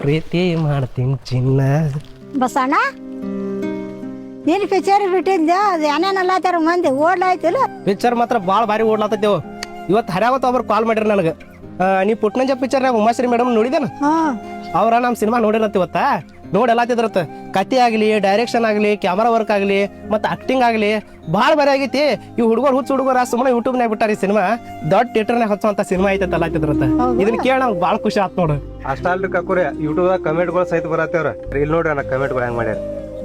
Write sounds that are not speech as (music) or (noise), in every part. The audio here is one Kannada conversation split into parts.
ಪ್ರೀತಿ ಮಾಡ್ತೀನಿ ಚಿನ್ನ. ಬಸಣ್ಣ ನೀನು ಪಿಕ್ಚರ್ ಬಿಟ್ಟಿದ್ದೆ ಅದು ಏನೇನಲ್ಲತ್ತಾರ ಮಂದಿ ಓಡ್ಲಾಯ್ತಿಲ್ಲ? ಪಿಕ್ಚರ್ ಮಾತ್ರ ಭಾಳ ಭಾರಿ ಓಡ್ಲಾತೈತೆ ಇವತ್ತು ಹರ್ಯಾವತ್ತು ಒಬ್ರು ಕಾಲ್ ಮಾಡ್ರಿ ನನಗೆ. ನೀ ಪುಟ್ನಂಜ ಪಿಕ್ಚರ್ನಾಗ ಉಮಾಶ್ರೀ ಮೇಡಮ್ ನೋಡಿದೇನ ಹಾಂ. ಅವ್ರ ನಮ್ಮ ಸಿನಿಮಾ ನೋಡಿರತ್ತ ಇವತ್ತ? ನೋಡಿ ಎಲ್ಲತ್ತಿದ್ರತ್ತ ಕತೆ ಆಗಲಿ ಡೈರೆಕ್ಷನ್ ಆಗಲಿ ಕ್ಯಾಮರಾ ವರ್ಕ್ ಆಗಲಿ ಮತ್ತು ಆಕ್ಟಿಂಗ್ ಆಗಲಿ ಭಾಳ ಬರೀ ಆಗೈತಿ. ಈ ಹುಡುಗರು ಹುಚ್ಚ ಹುಡುಗರ ಸುಮ್ಮನೆ ಯೂಟ್ಯೂಬ್ನಾಗ ಬಿಟ್ಟಾರ ಈ ಸಿನಿಮಾ. ದೊಡ್ಡ ಥಿಯೇಟರ್ನಾಗ ಹಚ್ಚುವಂಥ ಸಿನಿಮಾ ಐತೆ ಅಲ್ಲತ್ತಿದ್ರತ್ತ ಇದನ್ನ ಕೇಳಿ ನಂಗೆ ಭಾಳ ಖುಷಿ ಆತ್ ನೋಡು. ಅಷ್ಟಲ್ರಿ ಕಾಕುರಿ ಯೂಟ್ಯೂಬ್ದಾಗ ಕಮೆಂಟ್ಗಳು ಸಹಿತ ಬರತ್ತೇವ್ರ. ಇಲ್ಲಿ ನೋಡ್ರಿ ಅಣ್ಣ ಕಮೆಂಟ್ಗಳು ಹೆಂಗೆ ಮಾಡ್ಯಾರ.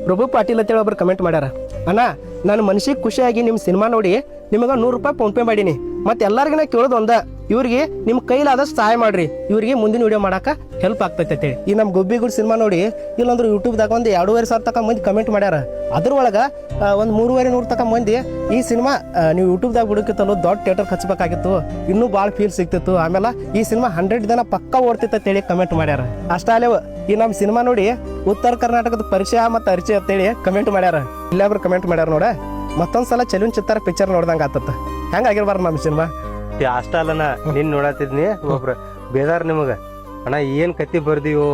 ಪ್ರಭು ಪಾಟೀಲ್ ಅಂತೇಳಿ ಒಬ್ರು ಕಮೆಂಟ್ ಮಾಡ್ಯಾರ. ಅಣ್ಣ ನಾನು ಮನಸ್ಸಿಗೆ ಖುಷಿಯಾಗಿ ನಿಮ್ಮ ಸಿನಿಮಾ ನೋಡಿ ನಿಮಗೆ ನೂರು ರೂಪಾಯಿ ಫೋನ್ಪೇ ಮಾಡೀನಿ. ಮತ್ತೆ ಎಲ್ಲರಿಗೂ ಕೇಳೋದು ಒಂದ. ಇವ್ರಿಗೆ ನಿಮ್ಮ ಕೈಲಾದಷ್ಟು ಸಹಾಯ ಮಾಡ್ರಿ. ಇವ್ರಿಗೆ ಮುಂದಿನ ವಿಡಿಯೋ ಮಾಡಕ್ಕೆ ಹೆಲ್ಪ್ ಆಗ್ತೈತೆ ಅಂತೇಳಿ. ಈ ನಮ್ಮ ಗುಬ್ಬಿಗುಡ್ ಸಿನಿಮಾ ನೋಡಿ, ಇಲ್ಲಂದ್ರೆ ಯೂಟ್ಯೂಬ್ದಾಗ ಒಂದು ಎರಡೂವರೆ ಸಾವಿರ ತಕ ಮಂದಿ ಕಮೆಂಟ್ ಮಾಡ್ಯಾರ. ಅದ್ರೊಳಗೆ ಒಂದು ಮೂರುವರೆ ನೂರು ತಕ ಮಂದಿ ಈ ಸಿನಿಮಾ ನೀವು ಯೂಟ್ಯೂಬ್ದಾಗ ಬಿಡೋಕಿತ್ತಲ್ಲ ದೊಡ್ಡ ಥಿಯೇಟರ್ ಹಚ್ಬೇಕಾಗಿತ್ತು ಇನ್ನೂ ಭಾಳ ಫೀಲ್ ಸಿಗ್ತಿತ್ತು. ಆಮೇಲೆ ಈ ಸಿನಿಮಾ ಹಂಡ್ರೆಡ್ ದಿನ ಪಕ್ಕ ಓಡ್ತಿತ್ತು ಅಂತೇಳಿ ಕಮೆಂಟ್ ಮಾಡ್ಯಾರ. ಅಷ್ಟೇ ಈ ನಮ್ಮ ಸಿನಿಮಾ ನೋಡಿ ಉತ್ತರ ಕರ್ನಾಟಕದ ಪರಿಚಯ ಮತ್ತು ಅರಿಚಯ ಅಂತೇಳಿ ಕಮೆಂಟ್ ಮಾಡ್ಯಾರ. ಇಲ್ಲಾಬ್ರು ಕಮೆಂಟ್ ಮಾಡ್ಯಾರ ನೋಡ. ಮತ್ತೊಂದ್ಸಲ ಚಲುನ್ ಚಿತ್ತಾರ ಪಿಕ್ಚರ್ ನೋಡ್ದಂಗೆ ಆತತ್ತ ಹೆಂಗಾಗಿರ್ಬಾರ್ದು ನಮ್ಮ ಸಿನಿಮಾ ಈ ಅಷ್ಟಲ್ಲನ ನಿನ್ ನೋಡತ್ತಿದ್ನಿ ಒಬ್ರ ಬೇದಾರ ನಿಮಗ. ಅಣ್ಣ ಏನ್ ಕತಿ ಬರ್ದಿವೋ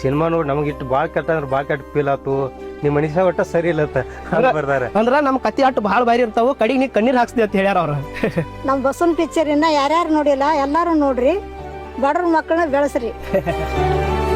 ಸಿನಿಮಾ ನೋಡಿ ನಮಗೆ ಇಟ್ಟು ಭಾಳ ಕೆಟ್ಟ ಅಂದ್ರೆ ಭಾಳ ಕೆಟ್ಟ ಫೀಲ್ ಆತು. ನಿಮ್ಮ ಮನುಷ್ಯ ಒಟ್ಟ ಸರಿ ಇಲ್ಲತ್ತ ಬರ್ದಾರೆ ಬರ್ದಾರ. ಅಂದ್ರ ನಮ್ಮ ಕತಿ ಅಟ್ಟು ಭಾಳ ಬಾರಿ ಇರ್ತಾವು ಕಡಿಗೆ ನೀ ಕಣ್ಣೀರ್ ಹಾಕ್ಸ್ದಿ ಅಂತ ಹೇಳ್ಯಾರ ಅವ್ರ. ನಮ್ಮ ಬಸವನ್ ಪಿಕ್ಚರ್ ಇನ್ನ ಯಾರ್ಯಾರು ನೋಡಿಲ್ಲ ಎಲ್ಲಾರು ನೋಡ್ರಿ. ಬಡ್ರ ಮಕ್ಕಳನ್ನ ಬೆಳೆಸ್ರಿ. (laughs)